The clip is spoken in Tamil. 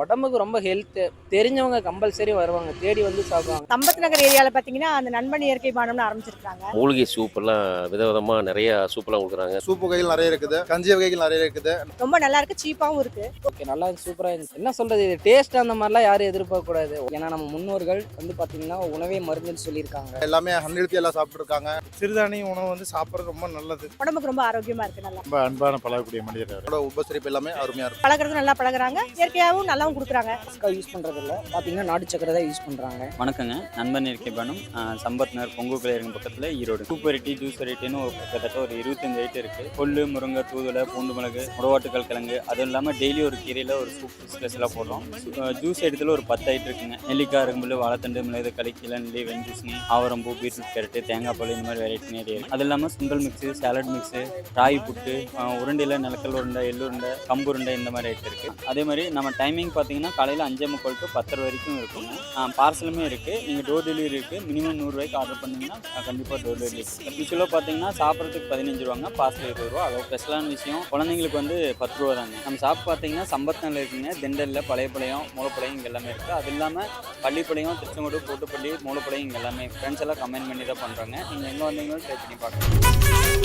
உடம்புக்கு ரொம்ப ஹெல்த் தெரிஞ்சவங்க கம்பல்சரி வருவாங்க தேடி வந்து சாப்பிடுவாங்க. சம்பத் நகர் ஏரியாவில் பார்த்தீங்கன்னா அந்த நண்பன் இயற்கை பானம்னு ஆரம்பிச்சிருக்காங்க மூலிகை சூப்பெல்லாம் விதவிதமாக நிறைய சூப்பெல்லாம் கொடுக்குறாங்க. சூப்பு வகைகள் நிறைய இருக்குது கஞ்சி வகைகள் நிறைய இருக்குது. ரொம்ப நல்லா இருக்கு சீப்பாகவும் இருக்கு. ஓகே நல்லா சூப்பராக இருந்துச்சு. என்ன சொல்றது இது டேஸ்ட் அந்த மாதிரிலாம் யாரும் எதிர்பார்க்க கூடாது ஏன்னா நம்ம முன்னோர்கள் வந்து பார்த்தீங்கன்னா உணவே மருந்துன்னு சொல்லியிருக்காங்க. எல்லாமே அன்ஹெல்த்தி எல்லாம் சாப்பிட்டுருக்காங்க. சிறுதானிய உணவு வந்து சாப்பிட்றது ரொம்ப நல்லது. உடம்புக்கு ரொம்ப ஆரோக்கியமா இருக்கு நல்லா. ரொம்ப அன்பான பழகக்கூடிய மனிதர் உபசரிப்பு எல்லாமே அருமையா இருக்கும் பழகிறது நல்லா பழகுறாங்க. இயற்கையாகவும் நல்லாவும் கொடுக்குறாங்க. யூஸ் பண்ணுறது இல்லை பார்த்தீங்கன்னா நாட்டு சக்கரை தான் யூஸ் பண்ணுறாங்க வணக்கங்க. நண்பன் இருக்கை பண்ணும் சம்பத் நகர் பொங்கு கிளையருங்க பக்கத்தில் ஈரோடு. சூப் வெரைட்டி ஜூஸ் வெரைட்டின்னு ஒரு கிட்டத்தட்ட ஒரு இருபத்தஞ்சு ஐட்டம் இருக்குது கொள்ளு முருங்கை தூதுளை பூண்டு மிளகு முடவாட்டுக்கல் கிழங்கு அதுவும் இல்லாமல் டெய்லி ஒரு கீரையில் ஒரு சூப் ஸ்பெஷலாக போடுறோம். ஜூஸ் ஐட்டத்தில் ஒரு பத்து ஐட்டம் இருக்குங்க. நெல்லிக்காய் இருக்கும்போது வாழைத்தண்டு மிளகு களிக்கில நெல்லி வெஞ்சூசணி ஆவரம்பூ பீட்ரூட் கேரட்டு தேங்காய் பால் இந்த மாதிரி வெரைட்டி நிறைய இருக்குது அது இல்லாமல் sundal mix salad mix ragi puttu உருண்டையில் நிலக்கல் உருண்டை எள்ளு உருண்டை கம்பு உருண்டை இந்த மாதிரி ஐட்டம் இருக்குது அதே மாதிரி நம்ம டைமிங் பார்த்தீங்கன்னா காலையில் அஞ்சே முக்கால் டு பத்தரை வரைக்கும் இருக்கும் பார்சலுமே இருக்குது நீங்கள் டோர் டெலிவரி இருக்குது மினிமம் நூறுரூவாய்க்கு ஆர்டர் பண்ணிங்கன்னா கண்டிப்பாக டோர் டெலிவரி இருக்குது யூஸ்வலாக பார்த்தீங்கன்னா சாப்பிட்றதுக்கு பதினஞ்சு ரூபாங்க. பார்சல் இருபது ரூபா. அவ்வளோ ஸ்பெஷலான விஷயம். குழந்தைங்களுக்கு வந்து பத்து ரூபா தாங்க. நம்ம சாப்பிட்டு பார்த்தீங்கன்னா சம்பத்னில் இருக்குங்க. திண்டலில் பழையப்பாளையம் மூலப்பாளையம் இங்கே எல்லாமே இருக்குது அது இல்லாமல் பள்ளிப்பாளையம் திருச்செங்கோடு கூட்டுப்பள்ளி மூலப்பாளையம் இங்கே எல்லாமே ஃப்ரெண்ட்ஸ் எல்லாம் கமெண்ட் பண்ணி தான் பண்ணுறாங்க நீங்கள் எங்கே வந்தீங்களும் ட்ரை பண்ணி பார்க்கலாம்